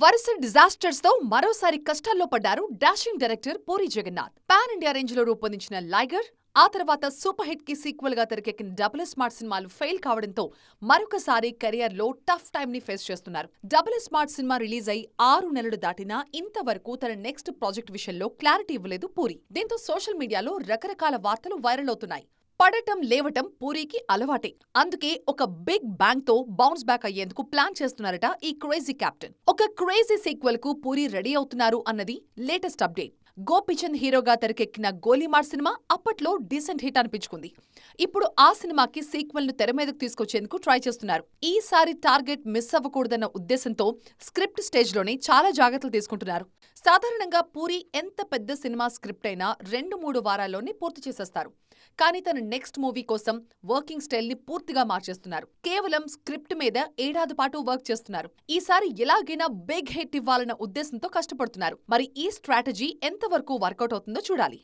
వరుస డిజాస్టర్స్తో మరోసారి కష్టాల్లో పడ్డారు dashing director Puri Jagannath. Pan India రేంజ్లో రూపొందించిన లైగర్ ఆ తర్వాత సూపర్ హిట్కి సీక్వెల్గా తెరకెక్కిన డబుల్ స్మార్ట్ సినిమాలు ఫెయిల్ కావడంతో మరొకసారి కెరియర్లో టఫ్ టైం ని ఫేస్ చేస్తున్నారు. డబుల్ స్మార్ట్ సినిమా రిలీజ్ అయి ఆరు నెలలు దాటినా ఇంతవరకు తన నెక్స్ట్ ప్రాజెక్ట్ విషయంలో క్లారిటీ ఇవ్వలేదు పూరి. దీంతో సోషల్ మీడియాలో రకరకాల వార్తలు వైరల్ అవుతున్నాయి. పడటం లేవటం పూరికి అలవాటే. అందుకే ఒక బిగ్ బ్యాంగ్తో బౌన్స్ బ్యాక్ అయ్యేందుకు ప్లాన్ చేస్తున్నారట ఈ క్రేజీ కెప్టెన్ ఒక క్రేజీ సీక్వెల్కు పూరి రెడీ అవుతున్నారు అన్నది లేటెస్ట్ అప్డేట్. గోపిచంద్ హీరోగా తెరకెక్కిన గోలీమార్ సినిమా అప్పట్లో డీసెంట్ హిట్ అనిపించుకుంది. ఇప్పుడు ఆ సినిమాకి సీక్వెల్ను తెర మీదకు తీసుకొచ్చేందుకు ట్రై చేస్తున్నారు. ఈసారి టార్గెట్ మిస్ అవ్వకూడదన్న ఉద్దేశంతో స్క్రిప్ట్ స్టేజ్లోనే చాలా జాగ్రత్తలు తీసుకుంటున్నారు. సాధారణంగా పూరి ఎంత పెద్ద సినిమా స్క్రిప్ట్ అయినా రెండు మూడు వారాల్లోనే పూర్తి చేసేస్తారు. కానీ తన నెక్స్ట్ మూవీ కోసం వర్కింగ్ స్టైల్ని పూర్తిగా మార్చేస్తున్నారు. కేవలం స్క్రిప్ట్ మీద ఏడాది పాటు వర్క్ చేస్తున్నారు. ఈసారి ఎలాగైనా బిగ్ హిట్ ఇవ్వాలన్న ఉద్దేశంతో కష్టపడుతున్నారు. మరి ఈ స్ట్రాటజీ ఎంత ఎంతవరకు వర్కౌట్ అవుతుందో చూడాలి